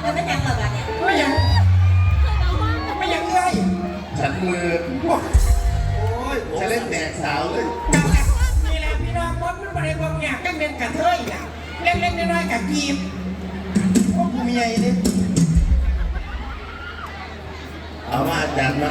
เดี๋ยวไม่ยังหรอกเนี่ยไม่ยังไม่ยังเลยฉันมือโอ้ยจะเล่นแตกสาวเลยนี่แหละพี่น้องมดมันบริวารอยากจังเป็นกระเทยน่ะเล็กๆน้อยๆกับจีบโอ้กูมีไอ้เนี่ยเอามาอาจารย์มา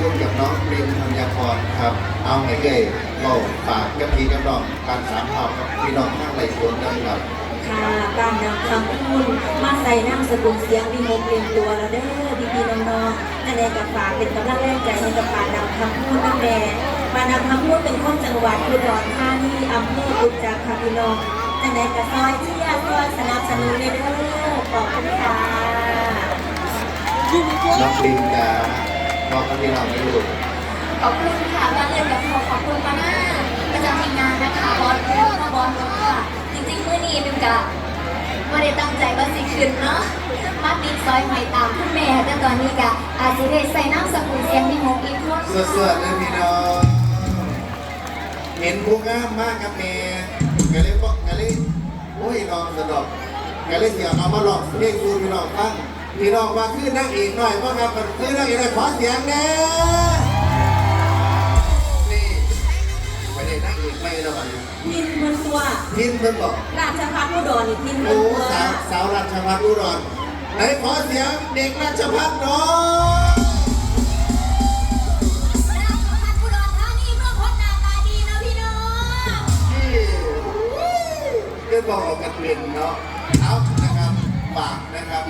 ดำคำพูดกับน้องปริมธัญพรครับ เอาไงเกยเราฝากกับพี่กับน้องการสามเผ่ากับพี่น้องข้างไรสวนนะครับ ค่ะการนำคำพูดมาใส่น้ำสกุลเสียงวิโมกเรียนตัวแล้วเด้อพี่พี่ๆน้องๆนั่นเองกับฝากเป็นกำลังแรงใจให้กับปานำคำพูดนั่นแหละปานำคำพูดเป็นคนจังหวัดอุดรธานีอำเภอกุจจาค่ะพี่น้องนั่นเองกับซอยที่อาซอยสนับสนุนเด้อขอบคุณค่ะน้องปริมจะ บอกกับพี่น้องไม่รู้ขอบคุณค่ะการเรียนกับขอขอบคุณมาหน้าประจำทีมงานนะคะบอสพูดมาบอสบอกค่ะจริงๆเมื่อนี้เป็นกะไม่ได้ตั้งใจว่าสิขึ้นเนาะมาติดซอยหอยตามคุณแม่แต่ตอนนี้กะอาจจะได้ใส่น้ำสกุลเสียงมีหกอีกคนสวดๆเลยพี่น้องเห็นผู้งามมากกับเมย์กะเลยบอกกะเลยโอ้ยน้องสะดอกกะเลยเสียงเอามาหลอกเพลงคูพี่น้องฟัง พี่น้องมาขึ้นนั่งเอกหน่อยว่าครับมันขึ้นนั่งเอกหน่อยขอเสียงน่นี่ไม่ได้นั่งเอกไม่แล้วมันพินเพิ่นตัวทินเพิ่นบอกราชพัฒน์อุดรนี่พินเพิ่โอ้นตัวสาวสาวราชพัฒน์อุดรไหนขอเสียงเด็กราชพัฒน์หน่อยราชพัฒน์อุดรธานีเมืองพจน์หน้าตาดีนะพี่น้องเรื่องบอกกันเป็นเนาะ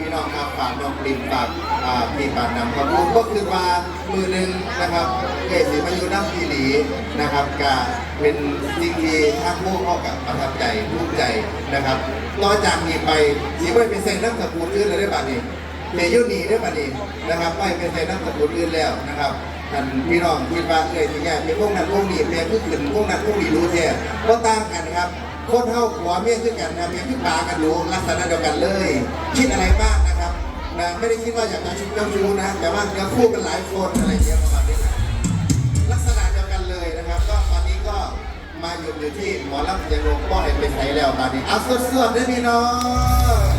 พี่น้องครับฝากน้องปริมฝากอ่าพี่ปานนำขอบคุณก็คือว่ามือหนึ่งนะครับเกศสีมายุน้ำพีหลีนะครับก็เป็นสิ่งที่ทั้งผู้เข้ากับประทับใจภูมิใจนะครับต่อจากนี้ไปสีไม่เป็นเซ็นน้ำสกุลอื่นเลยได้ป่ะนี่เมยุนีได้ป่ะนี่นะครับไม่เป็นเซ็นน้ำสกุลอื่นแล้วนะครับท่านพี่น้องคิดว่าเอ้ยที่แง่มีพวกนั้นพวกนี้เมียคือขึ้นพวกนั้นพวกนี้รู้แท้ก็ต่างกันครับ คนเท่าหัวเมียคือกันนะเมียพี่ปากันอยู่ลักษณะเดียวกันเลย คิดอะไรบ้างนะครับนะไม่ได้คิดว่าอยากจะชุบเจ้าชู้นะ แต่ว่าเนื้อคู่กันหลายคนอะไรอย่างเงี้ยประมาณนี้นะลักษณะเดียวกันเลยนะครับ ก็ตอนนี้ก็มาอยู่อยู่ที่หมอลำเจงโรงก็เห็นเป็นไทยแล้วตอนนี้เอาสดๆด้วยพี่น้อง